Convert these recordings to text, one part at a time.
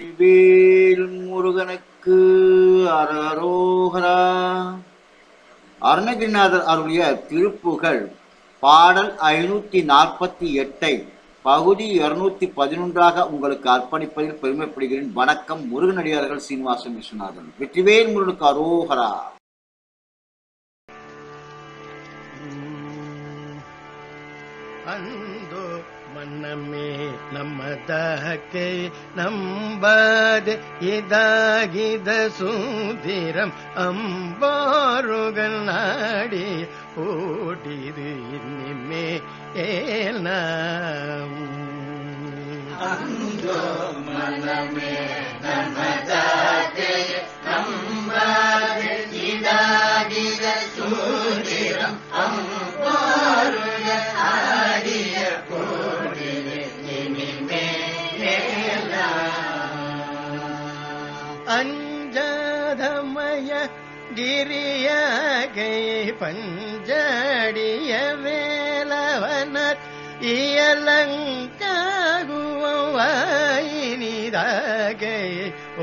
வேல் முருகனுக்கு அரரோகரா. அருணகிரிநாதர் அருளிய திருப்புகழ் பாடல் ஐநூத்தி நாற்பத்தி எட்டை பகுதி இருநூத்தி பதினொன்றாக உங்களுக்கு அர்ப்பணிப்பதில் பெருமைப்படுகிறேன். வணக்கம் முருகனடியார்கள் சீனிவாசன் விஸ்வநாதன். வெற்றிவேல் முருகனுக்கு அரோகரா ಅಂದು ಮನ್ನಮ್ಮೆ ನಮ್ಮದಕ್ಕೆ ನಂಬದೆ ಇದಾಗಿದ ಸುಂದಿರಂ ಅಂಬಾರುಗಲ್ ನಾಡಿ ಓಡಿದು ಇನ್ನಿಮ್ಮೆ ಏನ அஞ்சதமய கிரியகை பஞ்சடிய வேலவனர் இயலங்காகுவாயினிதாகை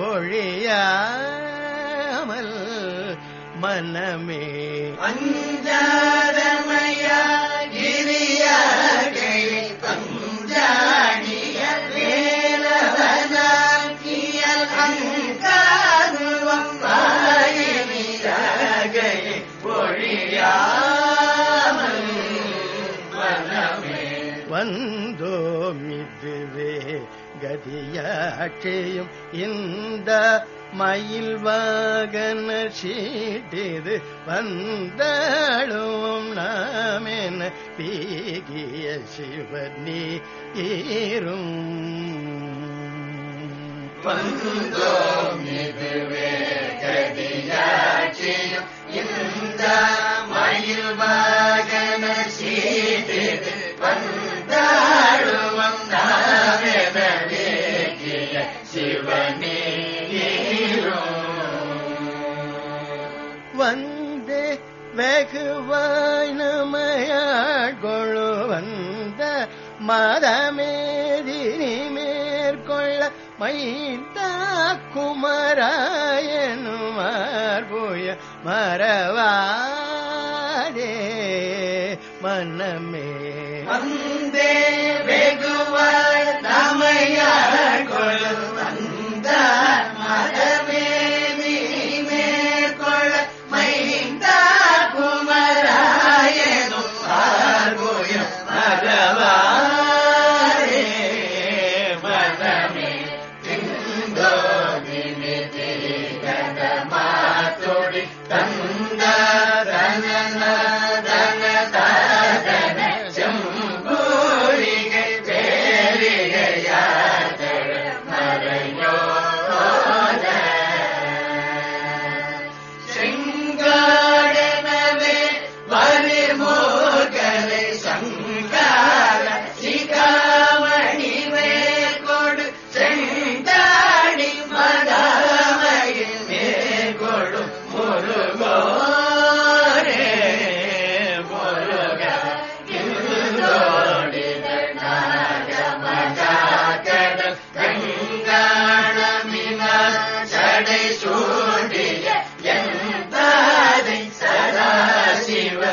ஒழியாமல் மனமே. அஞ்சா வந்தோமிதுவே கதியாட்சியும் இந்த மயில் வாகன சீட்டிது வந்தாளும் நாமென பீகிய சிவனி ஈரும் வந்தோமிதுவே கதியாட்சியும் இந்த மயில் வாகன சீட்டிது வெகுவாய் நமையாட்கொழு வந்த மதமேதினி மேற்கொள்ள மைந்தா குமராயனுமார்புய மறவாதே மன்னமே.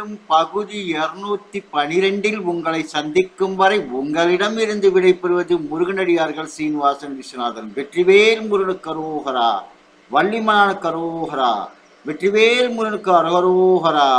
மீண்டும் பகுதி இருநூத்தி பனிரெண்டில் உங்களை சந்திக்கும் வரை உங்களிடமிருந்து விடைபெறுவது முருகனடியார்கள் சீனிவாசன் விஸ்வநாதன். வெற்றிவேல் முருகனுக்கு அரோகரா. வள்ளிமலான அரோகரா. வெற்றிவேல் முருகனுக்கு அரோகரா.